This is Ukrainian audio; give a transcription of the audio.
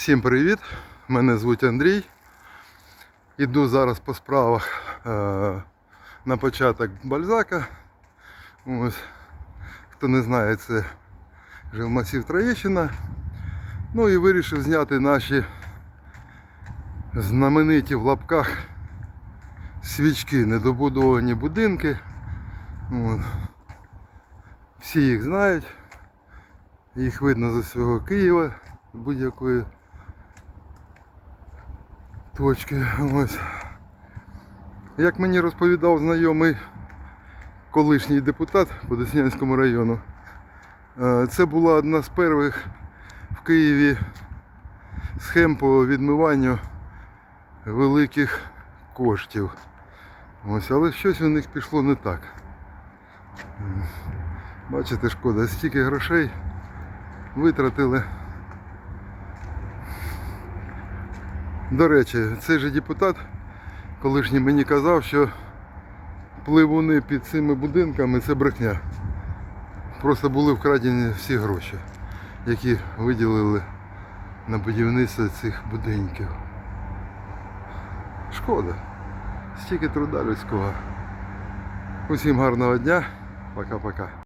Всім привіт! Мене звуть Андрій. Іду зараз по справах е, на початок Бальзака. Ось. Хто не знає, це жилмасів Троєщина. Ну і вирішив зняти наші знамениті в лапках свічки, недобудовані будинки. От. Всі їх знають. Їх видно з усього Києва, будь-якої точки. Ось. Як мені розповідав знайомий колишній депутат по Деснянському району, е, це була одна з перших в Києві схем по відмиванню великих коштів. Ось, але щось у них пішло не так. Бачите, шкода, стільки грошей витратили. До речі, цей же депутат колишній мені казав, що пливуни під цими будинками це брехня. Просто були вкрадені всі гроші, які виділили на будівництво цих будинків. Шкода. Стільки труда людського. Усім гарного дня. Пока-пока.